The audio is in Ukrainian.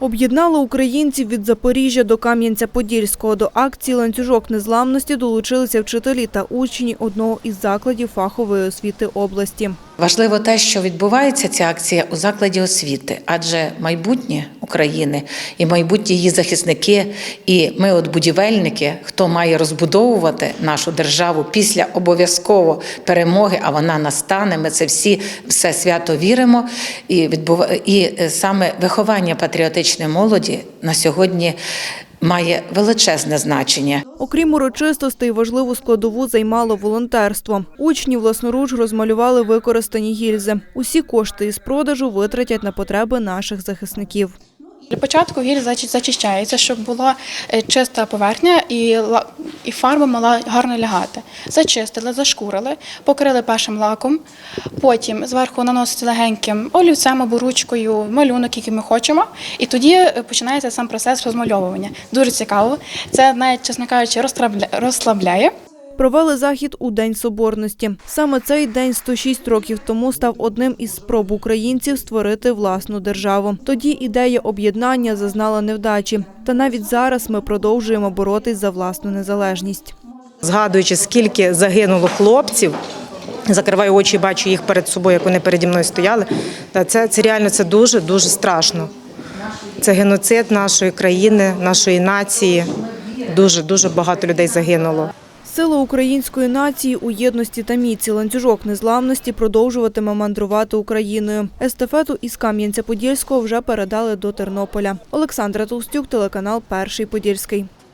Об'єднали українців від Запоріжжя до Кам'янця-Подільського. До акції «Ланцюжок незламності» долучилися вчителі та учні одного із закладів фахової освіти області. Важливо те, що відбувається ця акція у закладі освіти, адже майбутнє України і майбутні її захисники, і ми, от будівельники, хто має розбудовувати нашу державу після обов'язково перемоги, а вона настане. Ми це всі все свято віримо. І відбув... і е, саме виховання патріотичної молоді на сьогодні має величезне значення. Окрім урочистостей, важливу складову займало волонтерство. Учні власноруч розмалювали використані гільзи. Усі кошти із продажу витратять на потреби наших захисників. Для початку гіль зачищається, щоб була е, чиста поверхня і, і фарба мала гарно лягати. Зачистили, зашкурили, покрили першим лаком, потім зверху наноситься легеньким олівцем або ручкою малюнок, який ми хочемо, і тоді е, починається сам процес розмальовування. Дуже цікаво. Це навіть, чесно кажучи, розслабляє. Провели захід у День Соборності. Саме цей день 106 років тому став одним із спроб українців створити власну державу. Тоді ідея об'єднання зазнала невдачі. Та навіть зараз ми продовжуємо боротись за власну незалежність. Згадуючи, скільки загинуло хлопців, закриваю очі, бачу їх перед собою, як вони переді мною стояли. Це, це реально це дуже дуже страшно. Це геноцид нашої країни, нашої нації. Дуже дуже багато людей загинуло. Сила української нації у єдності та міці ланцюжок незламності продовжуватиме мандрувати Україною. Естафету із Кам'янця-Подільського вже передали до Тернополя. Олександра Толстюк, телеканал Перший Подільський.